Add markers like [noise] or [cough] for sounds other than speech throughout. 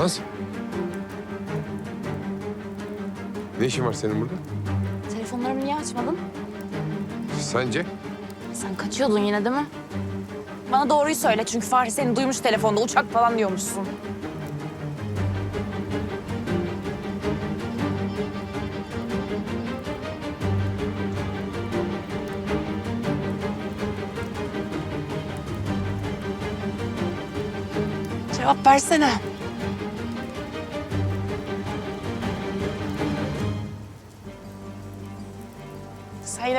Naz. Ne işin var senin burada? Telefonlarımı niye açmadın? Sence? Sen kaçıyordun yine değil mi? Bana doğruyu söyle çünkü Fahri seni duymuş telefonda uçak falan diyormuşsun. Cevap versene.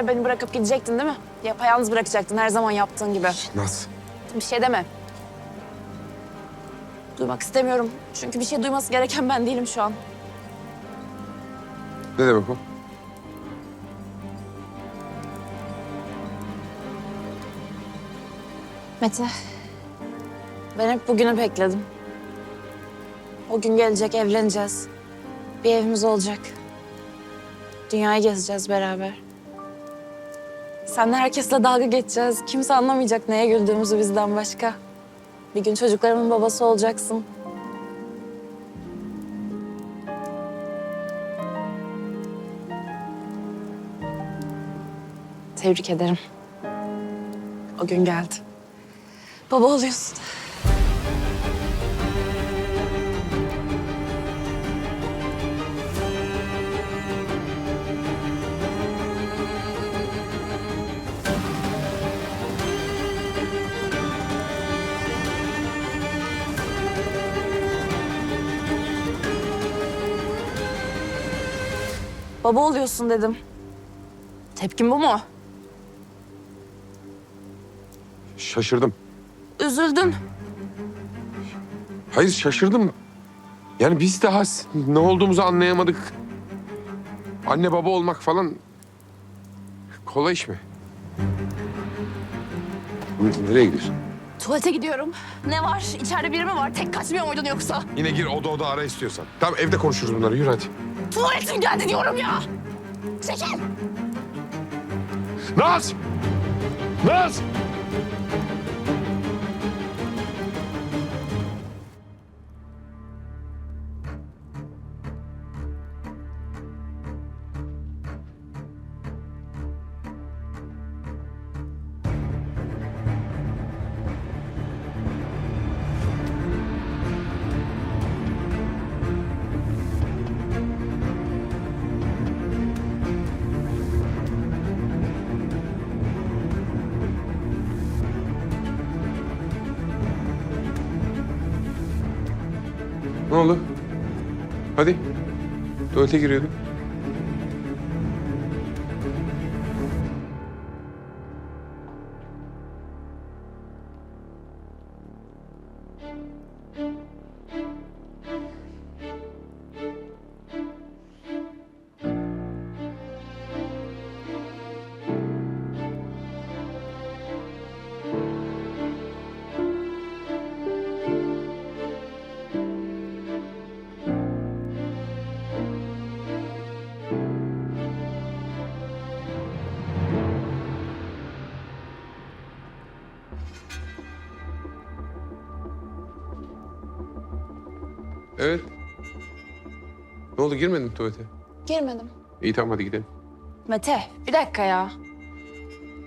Yine beni bırakıp gidecektin değil mi? Yapayalnız bırakacaktın her zaman yaptığın gibi. Naz. Bir şey deme. Duymak istemiyorum. Çünkü bir şey duyması gereken ben değilim şu an. Ne demek o? Mete, ben hep bugünü bekledim. O gün gelecek, evleneceğiz. Bir evimiz olacak. Dünyayı gezeceğiz beraber. Seninle herkesle dalga geçeceğiz. Kimse anlamayacak neye güldüğümüzü bizden başka. Bir gün çocuklarımın babası olacaksın. Tebrik ederim. O gün geldi. Baba oluyorsun. Baba oluyorsun dedim. Tepkin bu mu? Şaşırdım. Üzüldün. Hayır şaşırdım. Yani biz daha ne olduğumuzu anlayamadık. Anne baba olmak falan kolay iş mi? Nereye gidiyorsun? Tuvalete gidiyorum. Ne var? İçeride biri mi var? Tek kaçmıyor muydun yoksa? Yine gir oda oda ara istiyorsan. Tamam evde konuşuruz bunları yürü hadi. Tuvaletim geldi diyorum ya. Çekil. Naz! Naz! Hadi. Tuvalete giriyordum. Ne oldu girmedin mi tuvalete? Girmedim. İyi tamam hadi gidelim. Mete, bir dakika ya.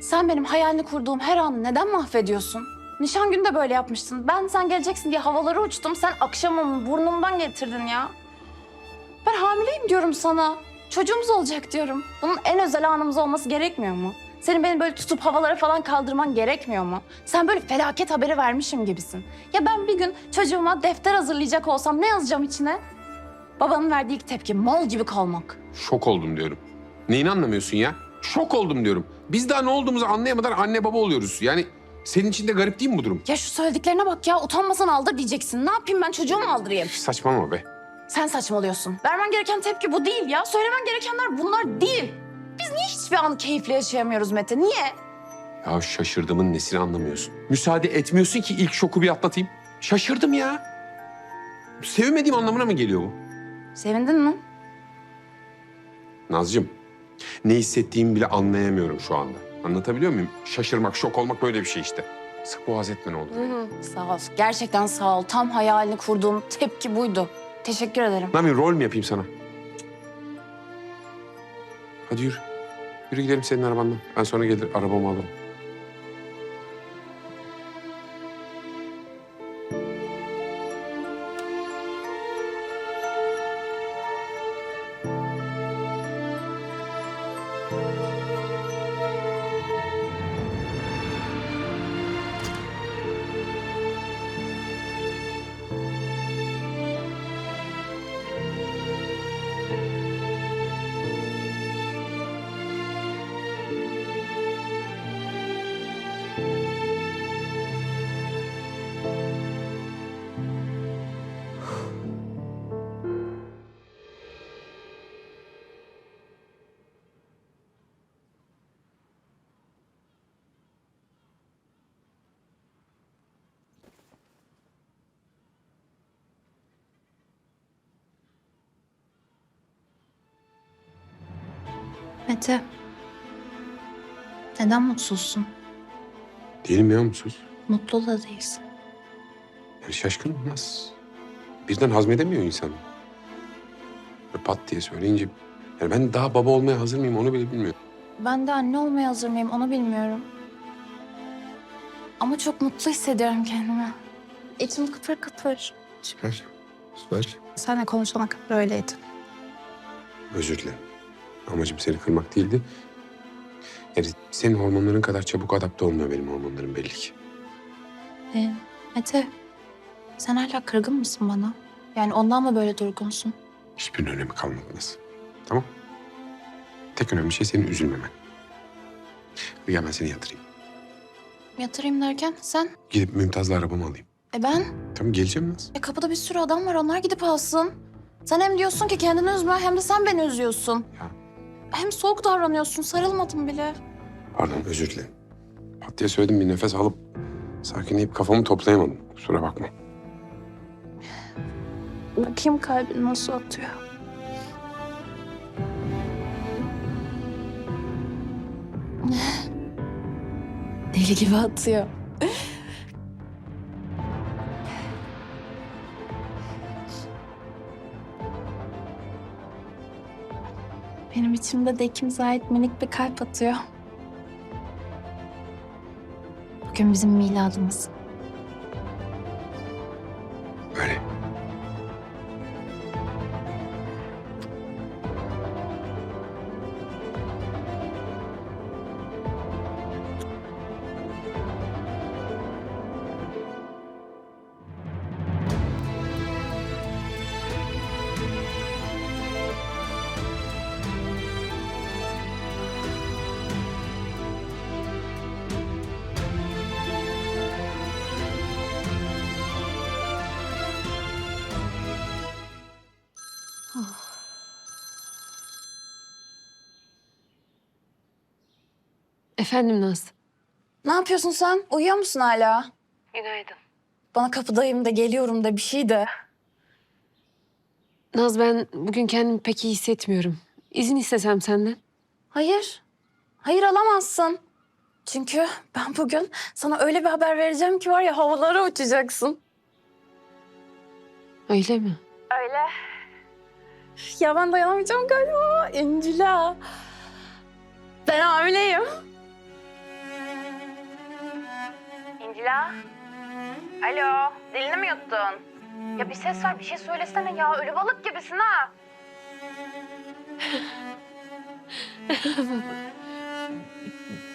Sen benim hayalini kurduğum her anı neden mahvediyorsun? Nişan günü de böyle yapmıştın. Ben sen geleceksin diye havalara uçtum. Sen akşamımı burnumdan getirdin ya. Ben hamileyim diyorum sana. Çocuğumuz olacak diyorum. Bunun en özel anımız olması gerekmiyor mu? Senin beni böyle tutup havalara falan kaldırman gerekmiyor mu? Sen böyle felaket haberi vermişim gibisin. Ya ben bir gün çocuğuma defter hazırlayacak olsam ne yazacağım içine? Babanın verdiği ilk tepki mal gibi kalmak. Şok oldum diyorum. Neyini anlamıyorsun ya? Şok oldum diyorum. Biz daha ne olduğumuzu anlayamadan anne baba oluyoruz. Yani senin için de garip değil mi bu durum? Ya şu söylediklerine bak ya. Utanmasan aldır diyeceksin. Ne yapayım ben çocuğumu mu aldırayım? Saçmalama be. Sen saçmalıyorsun. Vermen gereken tepki bu değil ya. Söylemen gerekenler bunlar değil. Biz niye hiçbir anı keyifle yaşayamıyoruz Mete? Niye? Ya şaşırdımın nesini anlamıyorsun? Müsaade etmiyorsun ki ilk şoku bir atlatayım. Şaşırdım ya. Sevmediğim anlamına mı geliyor bu? Sevindin mi? Nazcığım, ne hissettiğimi bile anlayamıyorum şu anda. Anlatabiliyor muyum? Şaşırmak, şok olmak böyle bir şey işte. Sık boğaz etme ne olur. Sağ ol. Gerçekten sağ ol. Tam hayalini kurduğum tepki buydu. Teşekkür ederim. Ne yapayım, rol mü yapayım sana? Hadi yürü. Yürü gidelim senin arabanla. Ben sonra gelir arabamı alırım. Mete. Neden mutsuzsun? Değilim ya mutsuz. Mutlu da değilsin. Yani şaşkınım nasıl? Birden hazmedemiyor insan. Böyle pat diye söyleyince... Yani ben daha baba olmaya hazır mıyım onu bile bilmiyorum. Ben de anne olmaya hazır mıyım onu bilmiyorum. Ama çok mutlu hissediyorum kendimi. İçim kıpır kıpır. Süper. Süper. Seninle konuşana kadar öyleydi. Özür dilerim. Amacım seni kırmak değildi. Yani senin hormonların kadar çabuk adapte olmuyor benim hormonlarım belli ki. Ee, Mete, sen hala kırgın mısın bana? Yani ondan mı böyle durgunsun? Hiçbir önemi kalmadınız. Tamam? Tek önemli şey senin üzülmemen. Gel ben seni yatırayım. Yatırayım derken sen? Gidip Mümtaz'la arabamı alayım. E ben? Tamam geleceğim Naz. E kapıda bir sürü adam var onlar gidip alsın. Sen hem diyorsun ki kendini üzme hem de sen beni üzüyorsun. Ya. Hem soğuk davranıyorsun sarılmadım bile. Pardon özür dilerim. Pat diye söyledim bir nefes alıp sakinleyip kafamı toplayamadım. Kusura bakma. Bakayım kalbin nasıl atıyor. Deli gibi atıyor. Benim içimde de ikimize ait minik bir kalp atıyor. Bugün bizim miladımız. Efendim Naz. Ne yapıyorsun sen? Uyuyor musun hala? Günaydın. Bana kapıdayım da geliyorum da bir şey de. Naz ben bugün kendimi pek iyi hissetmiyorum. İzin istesem senden. Hayır. Hayır alamazsın. Çünkü ben bugün sana öyle bir haber vereceğim ki var ya havalara uçacaksın. Öyle mi? Öyle. Ya ben dayanamayacağım galiba. İncila. Alo. Dilini mi yuttun? Ya bir ses ver bir şey söylesene ya. Ölü balık gibisin ha. [laughs]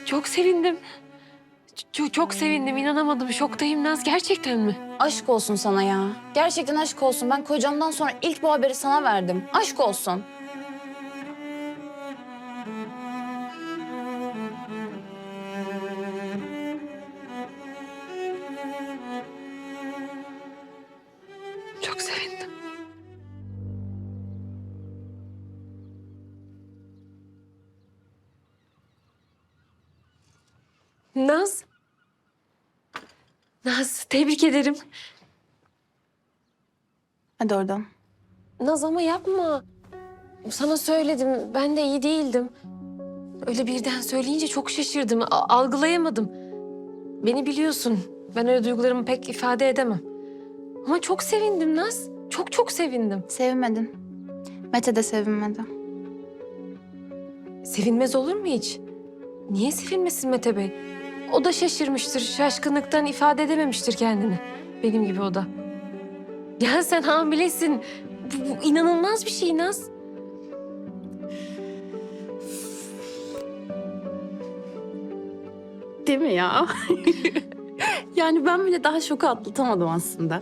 Çok sevindim. Çok, çok sevindim. inanamadım. Şoktayım Naz. Gerçekten mi? Aşk olsun sana ya. Gerçekten aşk olsun. Ben kocamdan sonra ilk bu haberi sana verdim. Aşk olsun. Tebrik ederim. Hadi oradan. Naz ama yapma. Sana söyledim. Ben de iyi değildim. Öyle birden söyleyince çok şaşırdım. a- algılayamadım. Beni biliyorsun. Ben öyle duygularımı pek ifade edemem. Ama çok sevindim Naz. Çok çok sevindim. Sevinmedin. Mete de sevinmedi. Sevinmez olur mu hiç? Niye sevinmesin Mete Bey? O da şaşırmıştır. Şaşkınlıktan ifade edememiştir kendini. Benim gibi o da. Ya sen hamilesin. Bu, bu inanılmaz bir şey Naz. Değil mi ya? [laughs] yani ben bile daha şoku atlatamadım aslında.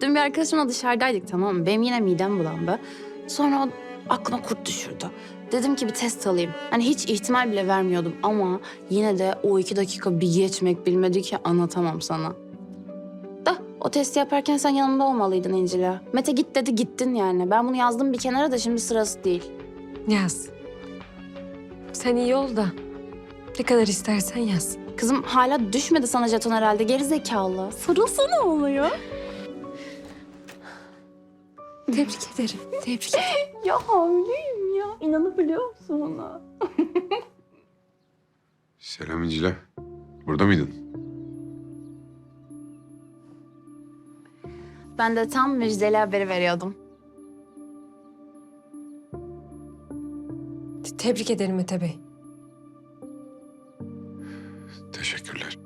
Dün bir arkadaşımla dışarıdaydık tamam mı? Benim yine midem bulandı. Sonra o aklıma kurt düşürdü. Dedim ki bir test alayım. Hani hiç ihtimal bile vermiyordum ama yine de o iki dakika bir geçmek bilmedi ki anlatamam sana. Da o testi yaparken sen yanımda olmalıydın İncil'e. Mete git dedi gittin yani. Ben bunu yazdım bir kenara da şimdi sırası değil. Yaz. Sen iyi ol da. Ne kadar istersen yaz. Kızım hala düşmedi sana jeton herhalde geri zekalı. Sarılsana oluyor. Tebrik ederim. Tebrik ederim. [laughs] Ya ya. İnanabiliyor musun ona? [laughs] Selam İncil'e. Burada mıydın? Ben de tam müjdeli haberi veriyordum. Tebrik ederim Mete Bey. Teşekkürler.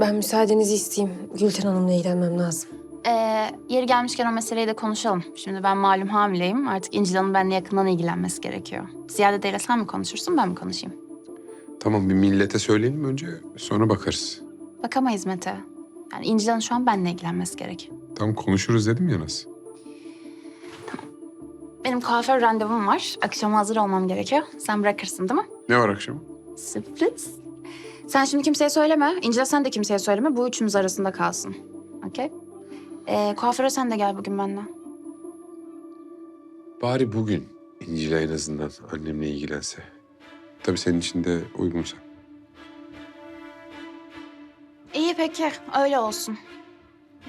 Ben müsaadenizi isteyeyim. Gülten Hanım'la ilgilenmem lazım. Ee, yeri gelmişken o meseleyi de konuşalım. Şimdi ben malum hamileyim. Artık İncil Hanım benimle yakından ilgilenmesi gerekiyor. Ziyade değil sen mi konuşursun ben mi konuşayım? Tamam bir millete söyleyelim önce sonra bakarız. Bakamayız Mete. Yani İncil Hanım şu an benimle ilgilenmesi gerek. Tam konuşuruz dedim ya Naz. Benim kuaför randevum var. Akşama hazır olmam gerekiyor. Sen bırakırsın değil mi? Ne var akşam? Sürpriz. Sen şimdi kimseye söyleme. İncil'e sen de kimseye söyleme. Bu üçümüz arasında kalsın. Okey? Ee, kuaföre sen de gel bugün benimle. Bari bugün İncil'e en azından annemle ilgilense. Tabii senin için de uygunsa. İyi peki. Öyle olsun.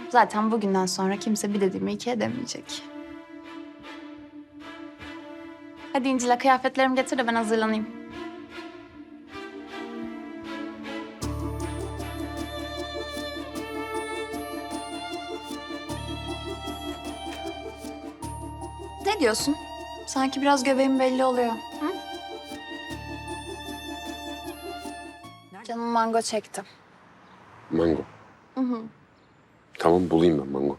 Zaten bugünden sonra kimse bir dediğimi iki edemeyecek. Hadi İncil'e kıyafetlerimi getir de ben hazırlanayım. Ne diyorsun? Sanki biraz göbeğim belli oluyor. Hı? Canım mango çekti. Mango. Hı hı. Tamam bulayım ben mango.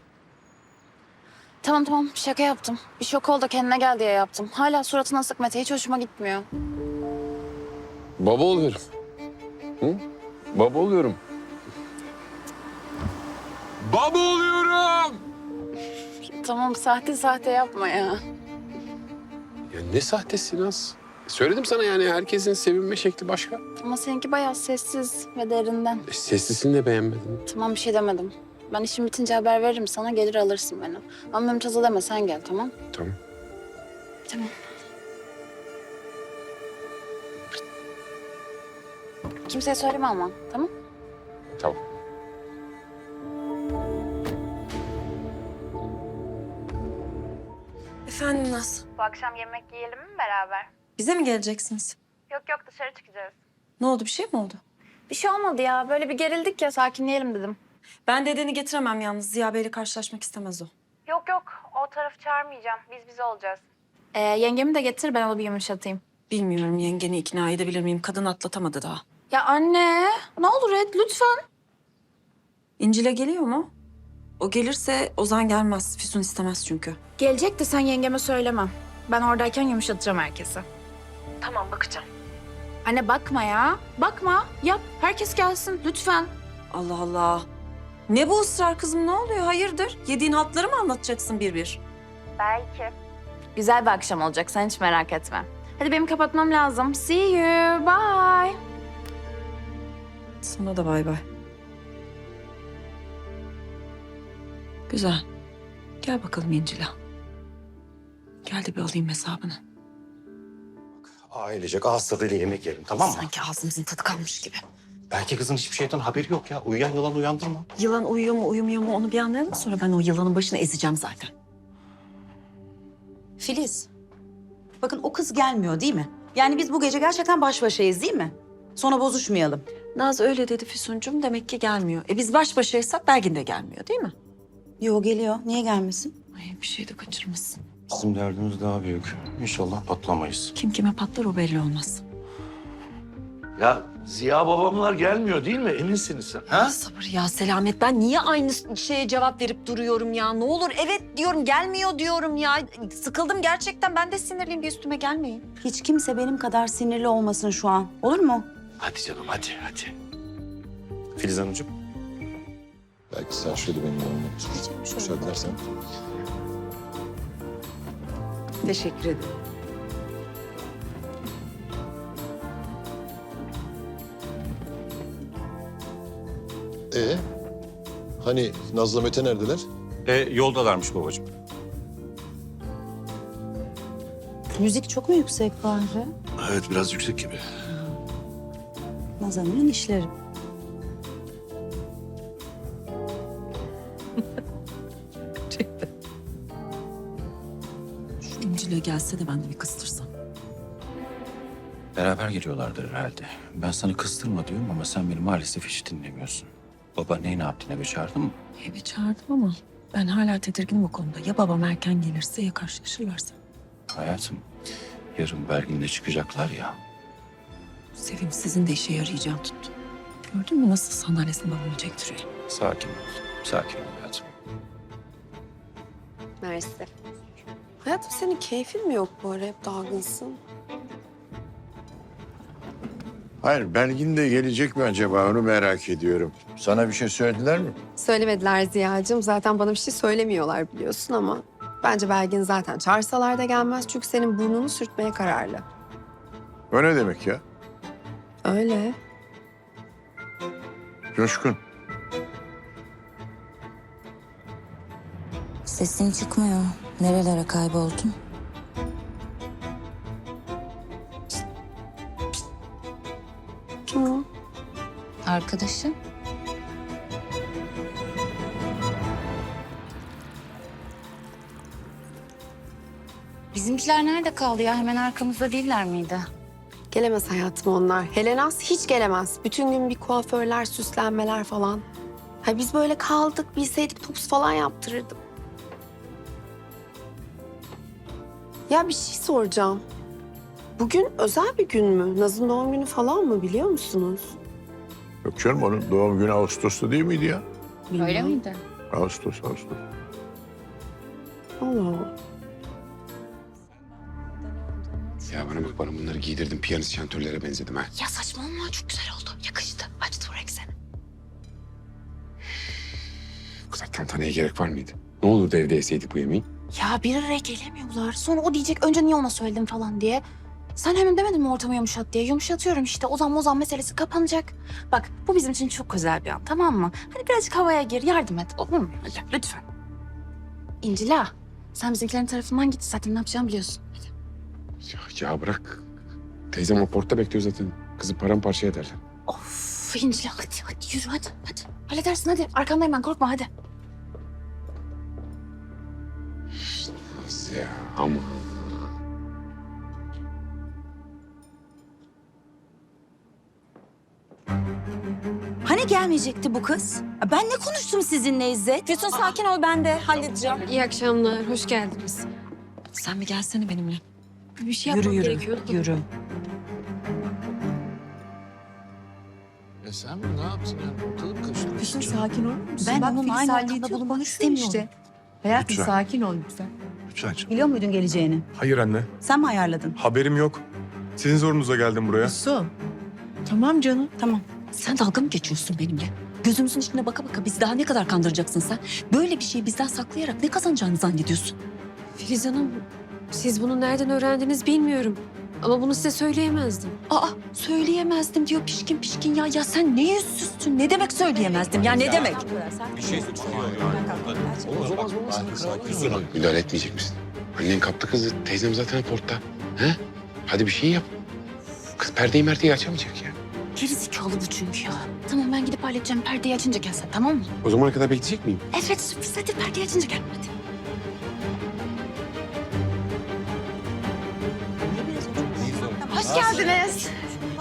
Tamam tamam şaka yaptım. Bir şok oldu kendine gel diye yaptım. Hala suratına sık Mete hiç hoşuma gitmiyor. Baba oluyorum. Hı? Baba oluyorum. Baba oluyorum! Tamam sahte sahte yapma ya. Ya ne sahtesi Naz? Söyledim sana yani herkesin sevinme şekli başka. Ama seninki bayağı sessiz ve derinden. E, seslisini de beğenmedim. Tamam bir şey demedim. Ben işim bitince haber veririm sana gelir alırsın beni. Ama Mümtaz'a deme sen gel tamam? Tamam. Tamam. Kimseye söyleme ama tamam? Tamam. Efendim Naz. Bu akşam yemek yiyelim mi beraber? Bize mi geleceksiniz? Yok yok dışarı çıkacağız. Ne oldu bir şey mi oldu? Bir şey olmadı ya. Böyle bir gerildik ya sakinleyelim dedim. Ben dedeni getiremem yalnız. Ziya Bey'le karşılaşmak istemez o. Yok yok o tarafı çağırmayacağım. Biz bize olacağız. Ee, yengemi de getir ben onu bir yumuşatayım. Bilmiyorum yengeni ikna edebilir miyim? Kadın atlatamadı daha. Ya anne ne olur et lütfen. İncil'e geliyor mu? O gelirse Ozan gelmez. Füsun istemez çünkü. Gelecek de sen yengeme söylemem. Ben oradayken yumuşatacağım herkese. Tamam bakacağım. Anne bakma ya. Bakma. Yap. Herkes gelsin lütfen. Allah Allah. Ne bu ısrar kızım ne oluyor? Hayırdır? Yediğin hatları mı anlatacaksın bir bir? Belki. Güzel bir akşam olacak. Sen hiç merak etme. Hadi benim kapatmam lazım. See you. Bye. Sana da bay bay. Güzel. Gel bakalım İncil'e. Gel de bir alayım hesabını. Ailecek ağız tadıyla yemek yiyelim tamam mı? Sanki ağzımızın tadı kalmış gibi. Belki kızın hiçbir şeyden haberi yok ya. Uyuyan yılan uyandırma. Yılan uyuyor mu uyumuyor mu onu bir anlayalım sonra ben o yılanın başını ezeceğim zaten. Filiz, bakın o kız gelmiyor değil mi? Yani biz bu gece gerçekten baş başayız değil mi? Sonra bozuşmayalım. Naz öyle dedi Füsuncuğum demek ki gelmiyor. E biz baş başaysak Belgin de gelmiyor değil mi? Yo geliyor. Niye gelmesin? Ay bir şey de kaçırmasın. Bizim derdimiz daha büyük. İnşallah patlamayız. Kim kime patlar o belli olmaz. Ya Ziya babamlar gelmiyor değil mi? Eminsiniz sen. Ha? Sabır ya selamet ben niye aynı şeye cevap verip duruyorum ya? Ne olur evet diyorum gelmiyor diyorum ya. Sıkıldım gerçekten ben de sinirliyim bir üstüme gelmeyin. Hiç kimse benim kadar sinirli olmasın şu an. Olur mu? Hadi canım hadi hadi. Filiz Hanımcığım. Belki sen şöyle benim yanıma müsaade edersen. Teşekkür ederim. Ee, hani Nazlı Mete neredeler? E, yoldalarmış babacığım. Müzik çok mu yüksek Bahri? Evet biraz yüksek gibi. Nazan'ın işleri. Şu İncil'e gelse de ben de bir kıstırsam. Beraber geliyorlardır herhalde. Ben sana kıstırma diyorum ama sen beni maalesef hiç dinlemiyorsun. Baba neyi ne yaptın eve çağırdın mı? Eve çağırdım ama ben hala tedirginim o konuda. Ya babam erken gelirse ya karşılaşırlarsa. Hayatım yarın Belgin'le çıkacaklar ya. Sevim sizin de işe yarayacağım tuttu. Gördün mü nasıl sandalyesini babamı çektiriyor? Sakin ol. Sakin ol hayatım. Mersi. Hayatım senin keyfin mi yok bu ara? Hep dalgınsın. Hayır, Belgin de gelecek mi acaba onu merak ediyorum. Sana bir şey söylediler mi? Söylemediler Ziya'cığım. Zaten bana bir şey söylemiyorlar biliyorsun ama... Bence Belgin zaten çağırsalar da gelmez. Çünkü senin burnunu sürtmeye kararlı. O ne demek ya? Öyle. Coşkun. Sesin çıkmıyor. Nerelere kayboldun? Kim? Arkadaşın? Bizimkiler nerede kaldı ya? Hemen arkamızda değiller miydi? Gelemez hayatım onlar. Helenas hiç gelemez. Bütün gün bir kuaförler, süslenmeler falan. Ha biz böyle kaldık. Bilseydik topuz falan yaptırırdım. Ya bir şey soracağım. Bugün özel bir gün mü? Naz'ın doğum günü falan mı biliyor musunuz? Yok canım onun doğum günü Ağustos'ta değil miydi ya? Öyle miydi? Ağustos, Ağustos. Allah Allah. Ya bana bak bana bunları giydirdim. Piyanist şantörlere benzedim ha. Ya saçmalama çok güzel oldu. Yakıştı. Açtı bu seni. Bu kadar tantaneye gerek var mıydı? Ne olurdu evde yeseydik bu yemeği? Ya bir araya gelemiyorlar. Sonra o diyecek önce niye ona söyledim falan diye. Sen hemen demedin mi ortamı yumuşat diye? Yumuşatıyorum işte. Ozan mozan meselesi kapanacak. Bak bu bizim için çok özel bir an tamam mı? Hadi birazcık havaya gir yardım et olur mu? Hadi lütfen. İncila sen bizimkilerin tarafından git zaten ne yapacağımı biliyorsun. Ya, ya bırak. Teyzem o portta bekliyor zaten. Kızı paramparça ederler. Of İncila hadi hadi yürü hadi hadi. Halledersin hadi. Arkandayım ben korkma hadi. Ya? Ama. Hani gelmeyecekti bu kız? Ben ne konuştum sizinle İzzet? Füsun sakin ol ben de halledeceğim. İyi akşamlar, hoş geldiniz. Sen bir gelsene benimle. Bir şey Yürü yapmam yürü gerekiyordu. yürü. E sen ne yaptın ya? Ortalık karıştırdın. Füsun sakin olur musun? Ben onun aynı ortamda bulunmak istemiyorum. Hayatım Lütfen. sakin ol lütfen. Canım. Biliyor muydun geleceğini? Hayır anne. Sen mi ayarladın? Haberim yok. Sizin zorunuza geldim buraya. Su. Tamam canım. Tamam. Sen dalga mı geçiyorsun benimle? Gözümüzün içine baka baka bizi daha ne kadar kandıracaksın sen? Böyle bir şeyi bizden saklayarak ne kazanacağını zannediyorsun? Filiz Hanım, siz bunu nereden öğrendiniz bilmiyorum. Ama bunu size söyleyemezdim. Aa söyleyemezdim diyor pişkin pişkin ya. Ya sen ne yüzsüzsün? Ne demek söyleyemezdim ya ne demek? Bir şey Sakin ol. Müdahale etmeyecek misin? Annen kaptı kızı. Teyzem zaten portta. He? Hadi bir şey yap. Kız perdeyi merteyi açamayacak ya. Gerizekalı bu çünkü ya. Tamam ben gidip halledeceğim. Perdeyi açınca gel sen tamam mı? O zamana kadar bekleyecek miyim? Evet sürpriz hadi perdeyi açınca gel hadi. Geldiniz.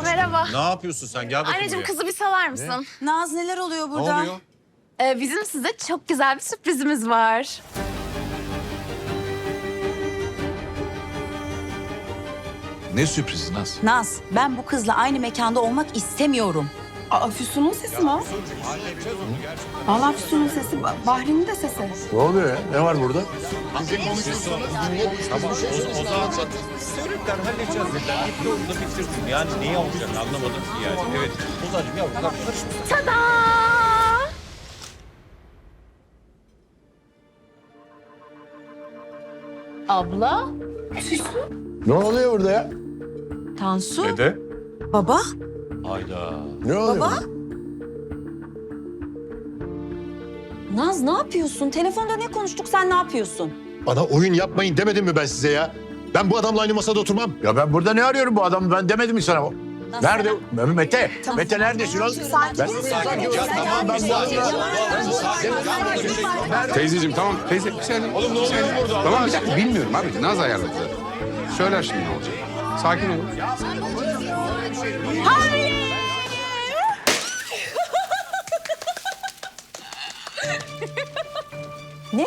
Merhaba. Ne yapıyorsun sen? Gel bakayım Anneciğim buraya. kızı bir salar mısın? Naz neler oluyor Ne burada? oluyor? Ee, bizim size çok güzel bir sürprizimiz var. Ne sürprizi Naz? Naz ben bu kızla aynı mekanda olmak istemiyorum. Aa Füsun'un sesi mi o? Valla Füsun'un sesi, Ba- Bahri'nin de sesi. Ne oluyor ya? Ne var burada? Tamam o, o zaman Sörükler halledeceğiz dediler. Gitti onu da bitirdim. Yani neyi olacak anlamadım ki yani. Evet. Ozacığım yavrum karışma. Tada! Abla? Ne oluyor burada ya? Tansu. Dede. Baba. Hayda. Ne oluyor? Baba. Naz ne yapıyorsun? Telefonda ne konuştuk sen ne yapıyorsun? Bana oyun yapmayın demedim mi ben size ya? Ben bu adamla aynı masada oturmam. Ya ben burada ne arıyorum bu adamı? Ben demedim mi sana? Nerede? Mete. Mete neredesin oğlum? Ben... Tamam ben bu Teyzeciğim tamam. Teyze bir saniye. Oğlum ne oluyor burada? Tamam bir dakika bilmiyorum abi. Naz ayarladı. Söyler şimdi ne olacak. Sakin olun. Ne?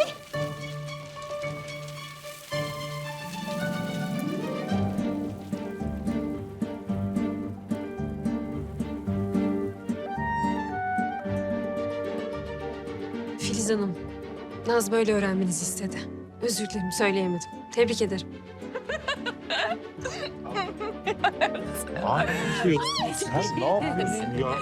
Filiz Hanım, Naz böyle öğrenmenizi istedi. Özür dilerim, söyleyemedim. Tebrik ederim. Sen ne yapıyorsun ya?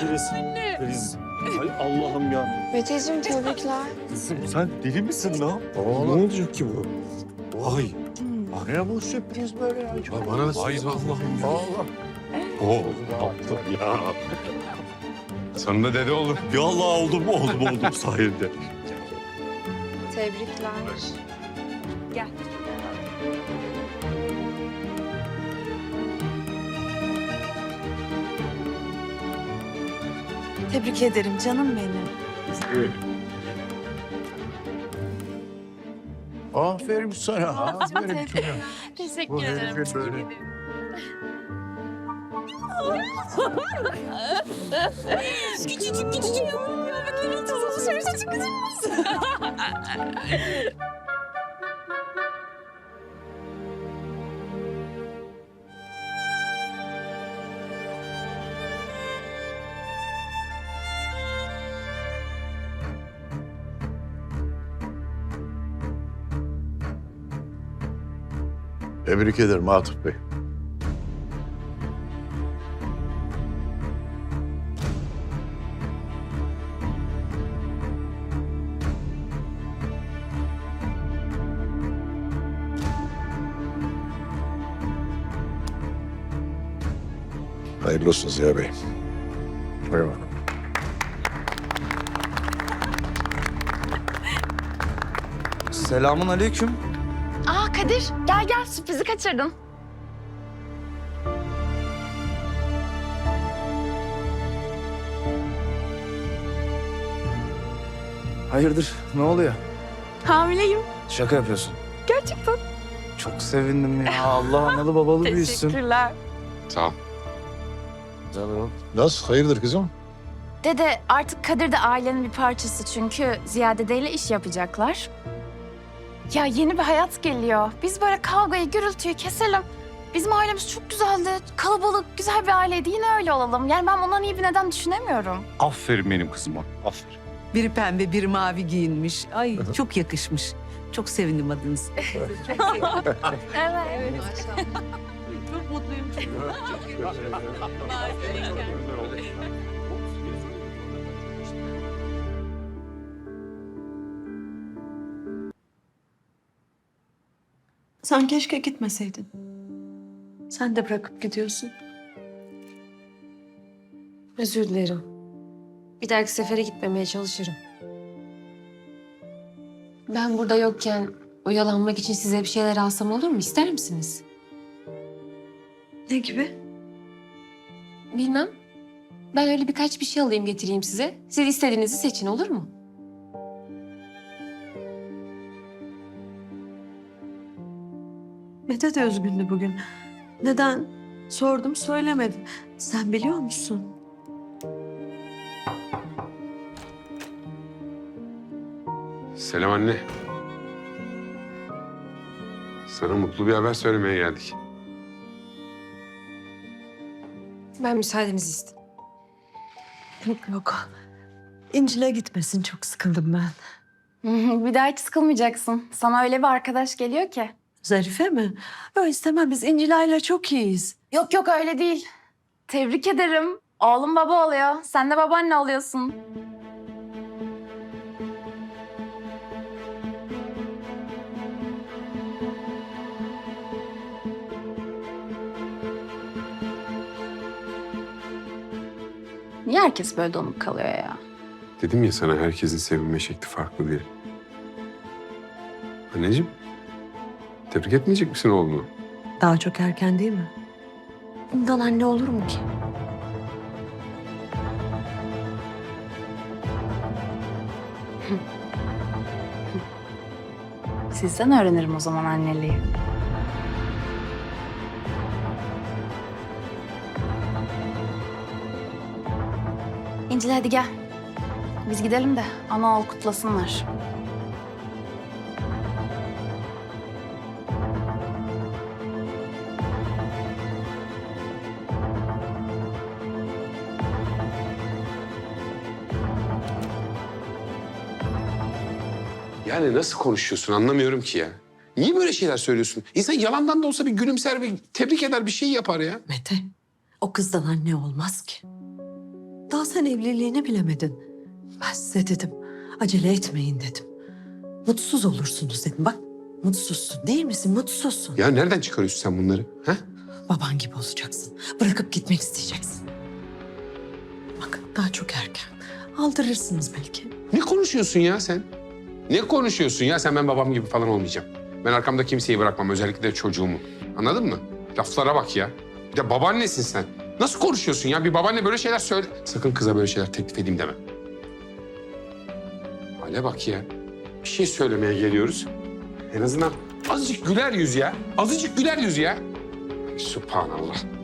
Filiz, Filiz. Hay Allah'ım ya. Meteciğim tebrikler. Kızım sen deli misin lan? Oğlum. Ne olacak ki bu? Ay. Ne bu sürpriz böyle ya? Ya bana da sürpriz Allah'ım ya. Allah. Oh, yaptım ya. Sonunda dede olur. Ya Allah oldum oldum oldum sayende. Tebrikler. Tebrik ederim canım benim. Aferin sana. Aferin sana. [laughs] Teşekkür Bu ederim. herifin böyle. Küçücük küçücük yavrum ya. Bakın tuzlu şöyle küçük küçük. Tebrik ederim Atıf Bey. Hayırlı olsun Ziya Bey. Eyvallah. Selamun aleyküm. Kadir gel gel sürprizi kaçırdın. Hayırdır? Ne oluyor? Hamileyim. Şaka yapıyorsun. Gerçekten. Çok sevindim ya. Allah analı babalı [laughs] büyüsün. Teşekkürler. Sağ ol. Nasıl? Hayırdır kızım? Dede artık Kadir de ailenin bir parçası çünkü Ziya dedeyle iş yapacaklar. Ya yeni bir hayat geliyor. Biz böyle kavgayı, gürültüyü keselim. Bizim ailemiz çok güzeldi. Kalabalık, güzel bir aileydi. Yine öyle olalım. Yani ben bundan iyi bir neden düşünemiyorum. Aferin benim kızıma. Aferin. Biri pembe, biri mavi giyinmiş. Ay çok yakışmış. Çok sevindim adınız. [laughs] Evet. Çok mutluyum. Sen keşke gitmeseydin. Sen de bırakıp gidiyorsun. Özür dilerim. Bir dahaki sefere gitmemeye çalışırım. Ben burada yokken oyalanmak için size bir şeyler alsam olur mu? İster misiniz? Ne gibi? Bilmem. Ben öyle birkaç bir şey alayım getireyim size. Siz istediğinizi seçin olur mu? Mete de üzgündü bugün. Neden? Sordum söylemedi. Sen biliyor musun? Selam anne. Sana mutlu bir haber söylemeye geldik. Ben müsaadenizi isteyeyim. Yok yok. İncil'e gitmesin çok sıkıldım ben. [laughs] bir daha hiç sıkılmayacaksın. Sana öyle bir arkadaş geliyor ki. Zarife mi? Yok istemem biz İncil'ayla çok iyiyiz. Yok yok öyle değil. Tebrik ederim. Oğlum baba oluyor. Sen de babaanne oluyorsun. Niye herkes böyle donuk kalıyor ya? Dedim ya sana herkesin sevinme şekli farklı diye. Anneciğim, tebrik etmeyecek misin oğlunu? Daha çok erken değil mi? Bundan anne olur mu ki? Sizden öğrenirim o zaman anneliği. İncil hadi gel. Biz gidelim de ana oğul kutlasınlar. Yani nasıl konuşuyorsun anlamıyorum ki ya. Niye böyle şeyler söylüyorsun? İnsan yalandan da olsa bir gülümser bir tebrik eder bir şey yapar ya. Mete, o kızdan anne olmaz ki. Daha sen evliliğini bilemedin. Ben size dedim, acele etmeyin dedim. Mutsuz olursunuz dedim. Bak, mutsuzsun değil misin? Mutsuzsun. Ya nereden çıkarıyorsun sen bunları? Ha? Baban gibi olacaksın. Bırakıp gitmek isteyeceksin. Bak, daha çok erken. Aldırırsınız belki. Ne konuşuyorsun ya sen? Ne konuşuyorsun ya sen ben babam gibi falan olmayacağım. Ben arkamda kimseyi bırakmam özellikle de çocuğumu. Anladın mı? Laflara bak ya. Bir de babaannesin sen. Nasıl konuşuyorsun ya? Bir babaanne böyle şeyler söyle. Sakın kıza böyle şeyler teklif edeyim deme. Hale bak ya. Bir şey söylemeye geliyoruz. En azından azıcık güler yüz ya. Azıcık güler yüz ya. Subhanallah.